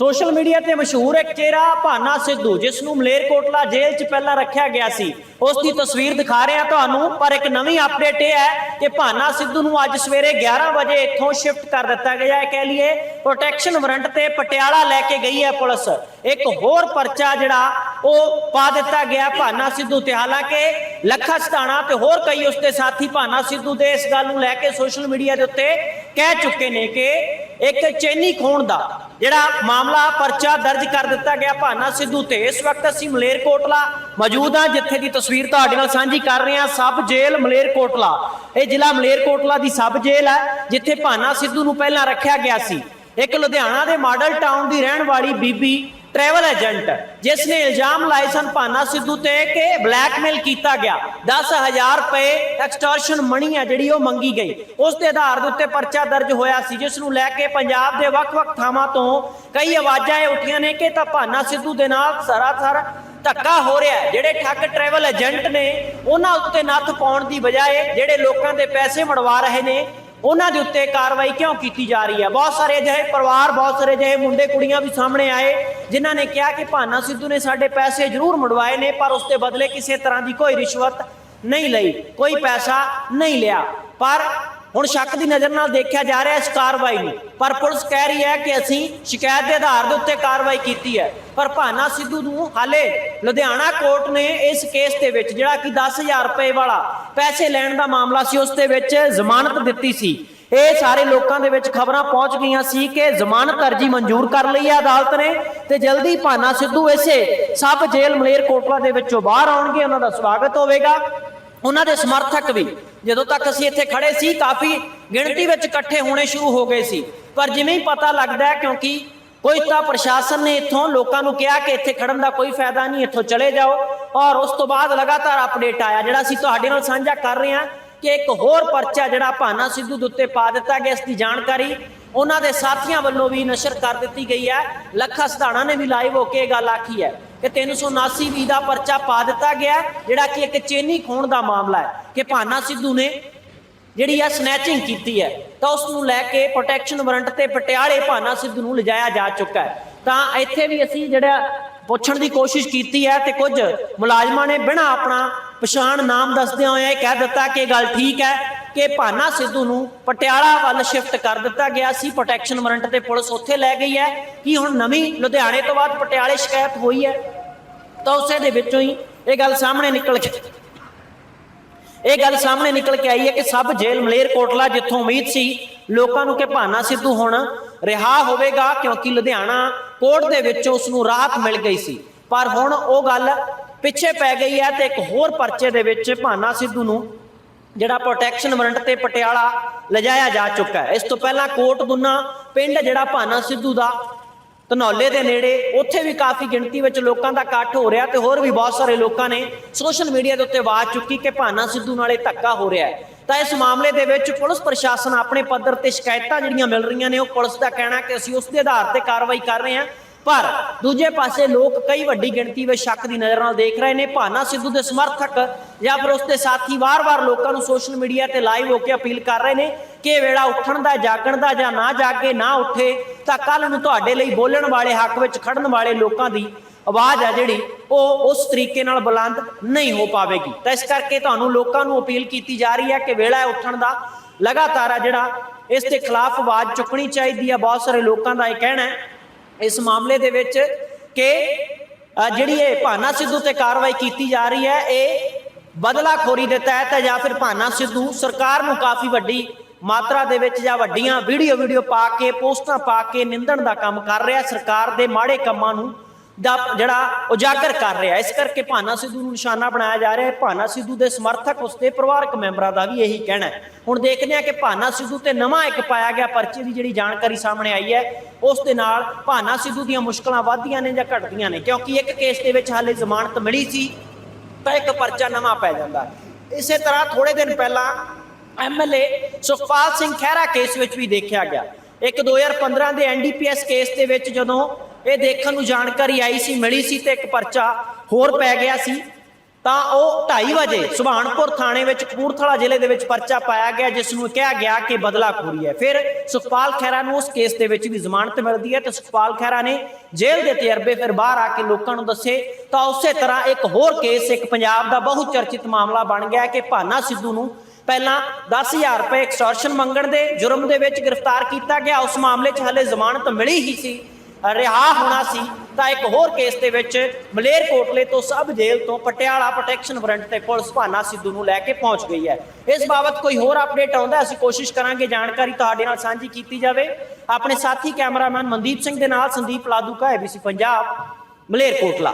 Social media ਤੇ ਮਸ਼ਹੂਰ ਇੱਕ ਚਿਹਰਾ ਭਾਨਾ ਸਿੱਧੂ, ਜਿਸ ਨੂੰ ਮਲੇਰਕੋਟਲਾ ਜੇਲ੍ਹ 'ਚ ਪਹਿਲਾਂ ਰੱਖਿਆ ਗਿਆ ਸੀ। ਉਸ ਦੀ ਤਸਵੀਰ ਦਿਖਾ ਰਿਹਾ ਤੁਹਾਨੂੰ, ਪਰ ਇੱਕ ਨਵੀਂ ਅਪਡੇਟ ਇਹ ਹੈ ਕਿ ਭਾਨਾ ਸਿੱਧੂ ਨੂੰ ਅੱਜ ਸਵੇਰੇ 11 ਵਜੇ ਇੱਥੋਂ ਸ਼ਿਫਟ ਕਰ ਦਿੱਤਾ ਗਿਆ ਹੈ, ਕਹਿ ਲਈਏ ਪ੍ਰੋਟੈਕਸ਼ਨ ਵਾਰੰਟ ਤੇ ਪਟਿਆਲਾ ਲੈ ਕੇ ਗਈ ਹੈ ਪੁਲਿਸ। ਇੱਕ ਹੋਰ ਪਰਚਾ ਜਿਹੜਾ, ਉਹ ਪਾ ਦਿੱਤਾ ਗਿਆ ਭਾਨਾ ਸਿੱਧੂ ਤੇ। ਹਾਲਾਂਕਿ ਲੱਖਾ ਸਤਾਣਾ ਤੇ ਹੋਰ ਕਈ ਉਸਦੇ ਸਾਥੀ ਭਾਨਾ ਸਿੱਧੂ ਦੇ ਇਸ ਗੱਲ ਨੂੰ ਲੈ ਕੇ ਸੋਸ਼ਲ ਮੀਡੀਆ ਦੇ ਉੱਤੇ ਕਹਿ ਚੁੱਕੇ ਨੇ ਕਿ ਇੱਕ ਚੈਨੀ ਖੋਣ ਦਾ ਜਿਹੜਾ ਮਾਮਲਾ ਪਰਚਾ ਦਰਜ ਕਰ ਦਿੱਤਾ ਗਿਆ ਭਾਨਾ ਸਿੱਧੂ ਤੇ, ਇਸ ਵਕਤ ਅਸੀਂ ਮਲੇਰਕੋਟਲਾ ਮੌਜੂਦ ਹਾਂ, ਜਿੱਥੇ ਦੀ ਤਸਵੀਰ ਤੁਹਾਡੇ ਨਾਲ ਸਾਂਝੀ ਕਰ ਰਹੇ ਹਾਂ, ਸਬ ਜੇਲ੍ਹ ਮਲੇਰਕੋਟਲਾ। ਇਹ ਜ਼ਿਲ੍ਹਾ ਮਲੇਰਕੋਟਲਾ ਦੀ ਸਬ ਜੇਲ੍ਹ ਹੈ, ਜਿੱਥੇ ਭਾਨਾ ਸਿੱਧੂ ਨੂੰ ਪਹਿਲਾਂ ਰੱਖਿਆ ਗਿਆ ਸੀ। ਇੱਕ ਲੁਧਿਆਣਾ ਦੇ ਮਾਡਲ ਟਾਊਨ ਦੀ ਰਹਿਣ ਵਾਲੀ ਬੀਬੀ ਟਰੈਵਲ ਏਜੰਟ ਜਿਸ ਨੇ ਇਲਜ਼ਾਮ ਲਾਏ ਸਨ ਭਾਨਾ ਸਿੱਧੂ ਤੇ ਕਿ ਬਲੈਕਮੇਲ ਕੀਤਾ ਗਿਆ। 10000 ਰੁਪਏ ਐਕਸਟੋਰਸ਼ਨ ਮਣੀ ਆ ਜਿਹੜੀ ਉਹ ਮੰਗੀ ਗਈ। ਉਸ ਦੇ ਆਧਾਰ ਦੇ ਉੱਤੇ ਪਰਚਾ ਦਰਜ ਹੋਇਆ ਸੀ ਜਿਸ ਨੂੰ ਲੈ ਕੇ ਪੰਜਾਬ ਦੇ ਵੱਖ-ਵੱਖ ਥਾਵਾਂ ਤੋਂ ਕਈ ਆਵਾਜ਼ਾਂ ਇਹ ਉੱਠੀਆਂ ਨੇ ਕਿ ਤਾਂ ਭਾਨਾ ਸਿੱਧੂ ਦੇ ਨਾਲ ਸਰਾਸਰ ਧੱਕਾ ਹੋ ਰਿਹਾ ਜਿਹੜੇ ਠੱਗ ਟਰੈਵਲ ਏਜੰਟ ਨੇ, ਉਹਨਾਂ ਉੱਤੇ ਨੱਥ ਪਾਉਣ ਦੀ ਬਜਾਏ ਜਿਹੜੇ ਲੋਕਾਂ ਦੇ ਪੈਸੇ ਮੜਵਾ ਰਹੇ ਨੇ ਉਹਨਾਂ ਦੇ ਉੱਤੇ ਕਾਰਵਾਈ ਕਿਉਂ ਕੀਤੀ ਜਾ ਰਹੀ ਹੈ? ਬਹੁਤ ਸਾਰੇ ਅਜਿਹੇ ਪਰਿਵਾਰ, ਬਹੁਤ ਸਾਰੇ ਅਜਿਹੇ ਮੁੰਡੇ, ਕੁੜੀਆਂ ਵੀ ਸਾਹਮਣੇ ਆਏ, ਜਿਨ੍ਹਾਂ ਨੇ ਕਿਹਾ ਕਿ ਭਾਨਾ ਸਿੱਧੂ ਨੇ ਸਾਡੇ ਪੈਸੇ ਜ਼ਰੂਰ ਮੁੜਵਾਏ ਨੇ, ਪਰ ਉਸ ਦੇ ਬਦਲੇ ਕਿਸੇ ਤਰ੍ਹਾਂ ਦੀ ਕੋਈ ਰਿਸ਼ਵਤ ਨਹੀਂ ਲਈ, ਕੋਈ ਪੈਸਾ ਨਹੀਂ ਲਿਆ। ਪਰ ਹੁਣ ਸ਼ੱਕ ਦੀ ਨਜ਼ਰ ਨਾਲ ਦੇਖਿਆ ਜਾ ਰਿਹਾ ਇਸ ਕਾਰਵਾਈ ਨੂੰ। ਪਰ ਪੁਲਿਸ ਕਹਿ ਰਹੀ ਹੈ ਕਿ ਅਸੀਂ ਸ਼ਿਕਾਇਤ ਦੇ ਆਧਾਰ ਦੇ ਉੱਤੇ ਕਾਰਵਾਈ ਕੀਤੀ ਹੈ। ਪਰ ਭਾਨਾ ਸਿੱਧੂ ਨੂੰ ਹਾਲੇ ਲੁਧਿਆਣਾ ਕੋਰਟ ਨੇ ਇਸ ਕੇਸ ਦੇ ਵਿੱਚ, ਜਿਹੜਾ ਕਿ 10000 ਰੁਪਏ ਵਾਲਾ ਪੈਸੇ ਲੈਣ ਦਾ ਮਾਮਲਾ ਸੀ, ਉਸ ਦੇ ਵਿੱਚ ਜ਼ਮਾਨਤ ਦਿੱਤੀ ਸੀ। ਇਹ ਸਾਰੇ ਲੋਕਾਂ ਦੇ ਵਿੱਚ ਖਬਰਾਂ ਪਹੁੰਚ ਗਈਆਂ ਸੀ ਕਿ ਜ਼ਮਾਨਤ ਅਰਜੀ ਮਨਜ਼ੂਰ ਕਰ ਲਈ ਹੈ ਅਦਾਲਤ ਨੇ ਤੇ ਜਲਦੀ ਭਾਨਾ ਸਿੱਧੂ ਇਸੇ ਸਬ ਜੇਲ੍ਹ ਮਲੇਰਕੋਟਲਾ ਦੇ ਵਿੱਚੋਂ ਬਾਹਰ ਆਉਣਗੇ, ਉਹਨਾਂ ਦਾ ਸਵਾਗਤ ਹੋਵੇਗਾ। ਉਹਨਾਂ ਦੇ ਸਮਰਥਕ ਵੀ ਜਦੋਂ ਤੱਕ ਅਸੀਂ ਇੱਥੇ ਖੜੇ ਸੀ, ਕਾਫੀ ਗਿਣਤੀ ਵਿੱਚ ਇਕੱਠੇ ਹੋਣੇ ਸ਼ੁਰੂ ਹੋ ਗਏ ਸੀ। ਪਰ ਜਿਵੇਂ ਹੀ ਪਤਾ ਲੱਗਦਾ ਹੈ, ਕਿਉਂਕਿ ਕੋਈ ਤਾਂ ਪ੍ਰਸ਼ਾਸਨ ਨੇ ਇੱਥੋਂ ਲੋਕਾਂ ਨੂੰ ਕਿਹਾ ਕਿ ਇੱਥੇ ਖੜਨ ਦਾ ਕੋਈ ਫਾਇਦਾ ਨਹੀਂ, ਇੱਥੋਂ ਚਲੇ ਜਾਓ ਔਰ ਉਸ ਤੋਂ ਬਾਅਦ ਲਗਾਤਾਰ ਅਪਡੇਟ ਆਇਆ, ਜਿਹੜਾ ਅਸੀਂ ਤੁਹਾਡੇ ਨਾਲ ਸਾਂਝਾ ਕਰ ਰਹੇ ਹਾਂ ਕਿ ਇੱਕ ਹੋਰ ਪਰਚਾ ਜਿਹੜਾ ਭਾਨਾ ਸਿੱਧੂ ਦੇ ਉੱਤੇ ਪਾ ਦਿੱਤਾ ਗਿਆ, ਇਸ ਦੀ ਜਾਣਕਾਰੀ ਉਹਨਾਂ ਦੇ ਸਾਥੀਆਂ ਵੱਲੋਂ ਵੀ ਨਸ਼ਰ ਕਰ ਦਿੱਤੀ ਗਈ ਹੈ। ਲੱਖਾ ਸਧਾਣਾ ਨੇ ਵੀ ਲਾਈਵ ਹੋ ਕੇ ਇਹ ਗੱਲ ਆਖੀ ਹੈ। ਕਿ 379 ਵੀ ਦਾ ਪਰਚਾ ਪਾ ਦਿੱਤਾ ਗਿਆ, ਜਿਹੜਾ ਕਿ ਇੱਕ ਚੇਨੀ ਖੋਣ ਦਾ ਮਾਮਲਾ ਹੈ ਕਿ ਭਾਨਾ ਸਿੱਧੂ ਨੇ ਜਿਹੜੀ ਆ ਸਨੈਚਿੰਗ ਕੀਤੀ ਹੈ, ਤਾਂ ਉਸ ਨੂੰ ਲੈ ਕੇ ਪ੍ਰੋਟੈਕਸ਼ਨ ਵਾਰੰਟ ਤੇ ਪਟਿਆਲੇ ਭਾਨਾ ਸਿੱਧੂ ਨੂੰ ਲਿਜਾਇਆ ਜਾ ਚੁੱਕਾ ਹੈ। ਤਾਂ ਇੱਥੇ ਵੀ ਅਸੀਂ ਜਿਹੜਾ ਪੁੱਛਣ ਦੀ ਕੋਸ਼ਿਸ਼ ਕੀਤੀ ਹੈ ਤੇ ਕੁਝ ਮੁਲਾਜ਼ਮਾਂ ਨੇ ਬਿਨਾਂ ਆਪਣਾ ਪਛਾਣ ਨਾਮ ਦੱਸਦਿਆਂ ਹੋਇਆ ਇਹ ਕਹਿ ਦਿੱਤਾ ਕਿ ਗੱਲ ਠੀਕ ਹੈ ਕਿ ਭਾਨਾ ਸਿੱਧੂ ਨੂੰ ਪਟਿਆਲਾ ਵੱਲ ਸ਼ਿਫਟ ਕਰ ਦਿੱਤਾ ਗਿਆ ਸੀ ਪ੍ਰੋਟੈਕਸ਼ਨ ਵਾਰੰਟ ਤੇ ਪੁਲਿਸ ਉੱਥੇ ਲੈ ਗਈ ਹੈ। ਕਿ ਹੁਣ ਨਵੀਂ ਲੁਧਿਆਣੇ ਤੋਂ ਬਾਅਦ ਪਟਿਆਲੇ ਸ਼ਿਕਾਇਤ ਹੋਈ ਹੈ? ਤਾਂ ਉਸੇ ਦੇ ਵਿੱਚੋਂ ਹੀ ਇਹ ਗੱਲ ਸਾਹਮਣੇ ਨਿਕਲ ਕੇ ਇਹ ਗੱਲ ਸਾਹਮਣੇ ਨਿਕਲ ਕੇ ਆਈ ਹੈ ਕਿ ਸਭ ਜੇਲ੍ਹ ਮਲੇਰਕੋਟਲਾ ਜਿੱਥੋਂ ਉਮੀਦ ਸੀ ਲੋਕਾਂ ਨੂੰ ਕਿ ਭਾਨਾ ਸਿੱਧੂ ਹੁਣ ਰਿਹਾ ਹੋਵੇਗਾ, ਕਿਉਂਕਿ ਲੁਧਿਆਣਾ ਕੋਰਟ ਦੇ ਵਿੱਚ ਉਸ ਨੂੰ ਰਾਹਤ ਮਿਲ ਗਈ ਸੀ। ਪਰ ਹੁਣ ਉਹ ਗੱਲ ਪਿੱਛੇ ਪੈ ਗਈ ਹੈ ਤੇ ਇੱਕ ਹੋਰ ਪਰਚੇ ਦੇ ਵਿੱਚ ਭਾਨਾ ਸਿੱਧੂ ਨੂੰ ਜਿਹੜਾ ਪ੍ਰੋਟੈਕਸ਼ਨ ਵਾਰੰਟ ਤੇ ਪਟਿਆਲਾ ਲਿਜਾਇਆ ਜਾ ਚੁੱਕਾ ਹੈ। ਇਸ ਤੋਂ ਪਹਿਲਾਂ ਕੋਟ ਦੁੰਨਾ ਪਿੰਡ ਜਿਹੜਾ ਭਾਨਾ ਸਿੱਧੂ ਦਾ ਧਨੌਲੇ ਦੇ ਨੇੜੇ, ਉੱਥੇ ਵੀ ਕਾਫੀ ਗਿਣਤੀ ਵਿੱਚ ਲੋਕਾਂ ਦਾ ਇਕੱਠ ਹੋ ਰਿਹਾ ਤੇ ਹੋਰ ਵੀ ਬਹੁਤ ਸਾਰੇ ਲੋਕਾਂ ਨੇ ਸੋਸ਼ਲ ਮੀਡੀਆ ਦੇ ਉੱਤੇ ਆਵਾਜ਼ ਚੁੱਕੀ ਕਿ ਭਾਨਾ ਸਿੱਧੂ ਨਾਲੇ ਧੱਕਾ ਹੋ ਰਿਹਾ ਹੈ। ਤਾਂ ਇਸ ਮਾਮਲੇ ਦੇ ਵਿੱਚ ਪੁਲਿਸ ਪ੍ਰਸ਼ਾਸਨ ਆਪਣੇ ਪੱਧਰ ਤੇ ਸ਼ਿਕਾਇਤਾਂ ਜਿਹੜੀਆਂ ਮਿਲ ਰਹੀਆਂ ਨੇ, ਉਹ ਪੁਲਿਸ ਦਾ ਕਹਿਣਾ ਕਿ ਅਸੀਂ ਉਸ ਦੇ ਆਧਾਰ ਤੇ ਕਾਰਵਾਈ ਕਰ ਰਹੇ ਹਾਂ। ਪਰ ਦੂਜੇ ਪਾਸੇ ਲੋਕ ਕਈ ਵੱਡੀ ਗਿਣਤੀ ਵਿੱਚ ਸ਼ੱਕ ਦੀ ਨਜ਼ਰ ਨਾਲ ਦੇਖ ਰਹੇ ਨੇ। ਭਾਨਾ ਸਿੱਧੂ ਦੇ ਸਮਰਥਕ ਜਾਂ ਫਿਰ ਉਸ ਦੇ ਸਾਥੀ ਵਾਰ-ਵਾਰ ਲੋਕਾਂ ਨੂੰ ਸੋਸ਼ਲ ਮੀਡੀਆ ਤੇ ਲਾਈਵ ਹੋ ਕੇ ਅਪੀਲ ਕਰ ਰਹੇ ਨੇ ਕਿ ਵੇਲਾ ਉੱਠਣ ਦਾ, ਜਾਗਣ ਦਾ ਜਾਂ ਨਾ ਜਾਗੇ, ਨਾ ਉੱਠੇ, ਤਾਂ ਕੱਲ ਨੂੰ ਤੁਹਾਡੇ ਲਈ ਬੋਲਣ ਵਾਲੇ, ਹੱਕ ਵਿੱਚ ਖੜਨ ਵਾਲੇ ਲੋਕਾਂ ਦੀ ਆਵਾਜ਼ ਆ ਜਿਹੜੀ, ਉਹ ਉਸ ਤਰੀਕੇ ਨਾਲ ਬੁਲੰਦ ਨਹੀਂ ਹੋ ਪਾਵੇਗੀ। ਤਾਂ ਇਸ ਕਰਕੇ ਤੁਹਾਨੂੰ ਲੋਕਾਂ ਨੂੰ ਅਪੀਲ ਕੀਤੀ ਜਾ ਰਹੀ ਹੈ ਕਿ ਵੇਲਾ ਉੱਠਣ ਦਾ ਲਗਾਤਾਰ ਆ ਜਿਹੜਾ ਇਸ ਦੇ ਖਿਲਾਫ ਆਵਾਜ਼ ਚੁੱਕਣੀ ਚਾਹੀਦੀ ਹੈ ਬਹੁਤ ਸਾਰੇ ਲੋਕਾਂ ਦਾ ਇਹ ਕਹਿਣਾ ਹੈ ਇਸ ਮਾਮਲੇ ਦੇ ਵਿੱਚ ਕਿ ਜਿਹੜੀ ਇਹ ਭਾਨਾ ਸਿੱਧੂ ਤੇ ਕਾਰਵਾਈ ਕੀਤੀ ਜਾ ਰਹੀ ਹੈ, ਇਹ ਬਦਲਾਖੋਰੀ ਦੇ ਤਹਿਤ ਹੈ ਜਾਂ ਫਿਰ ਭਾਨਾ ਸਿੱਧੂ ਸਰਕਾਰ ਨੂੰ ਕਾਫੀ ਵੱਡੀ ਮਾਤਰਾ ਦੇ ਵਿੱਚ ਜਾਂ ਵੱਡੀਆਂ ਵੀਡੀਓ ਵੀਡੀਓ ਪਾ ਕੇ, ਪੋਸਟਾਂ ਪਾ ਕੇ ਨਿੰਦਣ ਦਾ ਕੰਮ ਕਰ ਰਿਹਾ, ਸਰਕਾਰ ਦੇ ਮਾੜੇ ਕੰਮਾਂ ਨੂੰ ਦਾ ਜਿਹੜਾ ਉਜਾਗਰ ਕਰ ਰਿਹਾ। ਇਸ ਕਰਕੇ ਭਾਨਾ ਸਿੱਧੂ ਨੂੰ ਨਿਸ਼ਾਨਾ ਬਣਾਇਆ ਜਾ ਰਿਹਾ ਹੈ। ਭਾਨਾ ਸਿੱਧੂ ਦੇ ਸਮਰਥਕ ਉਸਦੇ ਪਰਿਵਾਰਕ ਮੈਂਬਰਾਂ ਦਾ ਵੀ ਇਹੀ ਕਹਿਣਾ ਹੈ। ਹੁਣ ਦੇਖਦੇ ਹਾਂ ਕਿ ਭਾਨਾ ਸਿੱਧੂ ਤੇ ਨਵਾਂ ਇੱਕ ਪਾਇਆ ਗਿਆ ਪਰਚੇ ਦੀ ਜਿਹੜੀ ਜਾਣਕਾਰੀ ਸਾਹਮਣੇ ਆਈ ਹੈ, ਉਸ ਦੇ ਨਾਲ ਭਾਨਾ ਸਿੱਧੂ ਦੀਆਂ ਮੁਸ਼ਕਲਾਂ ਵੱਧਦੀਆਂ ਨੇ ਜਾਂ ਘਟਦੀਆਂ ਨੇ, ਕਿਉਂਕਿ ਇੱਕ ਕੇਸ ਦੇ ਵਿੱਚ ਹਾਲੇ ਜ਼ਮਾਨਤ ਮਿਲੀ ਸੀ, ਤਾਂ ਇੱਕ ਪਰਚਾ ਨਵਾਂ ਪੈ ਜਾਂਦਾ ਇਸੇ ਤਰ੍ਹਾਂ ਥੋੜੇ ਦਿਨ ਪਹਿਲਾਂ ਐਮਐਲਏ ਸੁਖਪਾਲ ਸਿੰਘ ਖਹਿਰਾ ਕੇਸ ਵਿੱਚ ਵੀ ਦੇਖਿਆ ਗਿਆ। ਇੱਕ 2015 ਦੇ ਐਨਡੀਪੀਐਸ ਕੇਸ ਦੇ ਵਿੱਚ ਜਦੋਂ ਇਹ ਦੇਖਣ ਨੂੰ ਜਾਣਕਾਰੀ ਆਈ ਸੀ, ਮਿਲੀ ਸੀ ਤੇ ਇੱਕ ਪਰਚਾ ਹੋਰ ਪੈ ਗਿਆ ਸੀ। ਤਾਂ ਉਹ 2:30 ਵਜੇ ਸੁਭਾਨਪੁਰ ਥਾਣੇ ਵਿੱਚ ਕਪੂਰਥਲਾ ਜ਼ਿਲ੍ਹੇ ਦੇ ਵਿੱਚ ਪਰਚਾ ਪਾਇਆ ਗਿਆ, ਜਿਸ ਨੂੰ ਕਿਹਾ ਗਿਆ ਕਿ ਬਦਲਾਖੋਰੀ ਹੈ। ਫਿਰ ਸੁਖਪਾਲ ਖਹਿਰਾ ਨੂੰ ਉਸ ਕੇਸ ਦੇ ਵਿੱਚ ਵੀ ਜ਼ਮਾਨਤ ਮਿਲਦੀ ਹੈ ਤੇ ਸੁਖਪਾਲ ਖਹਿਰਾ ਨੇ ਜੇਲ੍ਹ ਦੇ ਤਜਰਬੇ ਫਿਰ ਬਾਹਰ ਆ ਕੇ ਲੋਕਾਂ ਨੂੰ ਦੱਸੇ। ਤਾਂ ਉਸੇ ਤਰ੍ਹਾਂ ਇੱਕ ਹੋਰ ਕੇਸ, ਇੱਕ ਪੰਜਾਬ ਦਾ ਬਹੁ ਚਰਚਿਤ ਮਾਮਲਾ ਬਣ ਗਿਆ ਕਿ ਭਾਨਾ ਸਿੱਧੂ ਨੂੰ ਪਹਿਲਾਂ 10000 ਰੁਪਏ ਐਕਸਟੋਰਸ਼ਨ ਮੰਗਣ ਦੇ ਜੁਰਮ ਦੇ ਵਿੱਚ ਗ੍ਰਿਫਤਾਰ ਕੀਤਾ ਗਿਆ। ਉਸ ਮਾਮਲੇ 'ਚ ਹਲੇ ਜ਼ਮਾਨਤ ਮਿਲੀ ਹੀ ਸੀ। ਰਿਹਾ ਹੋਣਾ ਸੀ, ਤਾਂ ਇੱਕ ਹੋਰ ਕੇਸ ਦੇ ਵਿੱਚ ਮਲੇਰਕੋਟਲੇ ਤੋਂ ਸਬ ਜੇਲ੍ਹ ਤੋਂ ਪਟਿਆਲਾ ਪ੍ਰੋਟੈਕਸ਼ਨ ਵਾਰੰਟ ਤੇ ਪੁਲਿਸ ਭਾਨਾ ਸਿੱਧੂ ਨੂੰ ਲੈ ਕੇ ਪਹੁੰਚ ਗਈ ਹੈ। ਇਸ ਬਾਬਤ ਕੋਈ ਹੋਰ ਅਪਡੇਟ ਆਉਂਦਾ ਅਸੀਂ ਕੋਸ਼ਿਸ਼ ਕਰਾਂਗੇ ਜਾਣਕਾਰੀ ਤੁਹਾਡੇ ਨਾਲ ਸਾਂਝੀ ਕੀਤੀ ਜਾਵੇ। ਆਪਣੇ ਸਾਥੀ ਕੈਮਰਾਮੈਨ ਮਨਦੀਪ ਸਿੰਘ ਦੇ ਨਾਲ ਸੰਦੀਪ ਲਾਦੂਕਾ ਐਬੀਸੀ ਪੰਜਾਬ, ਮਲੇਰਕੋਟਲਾ।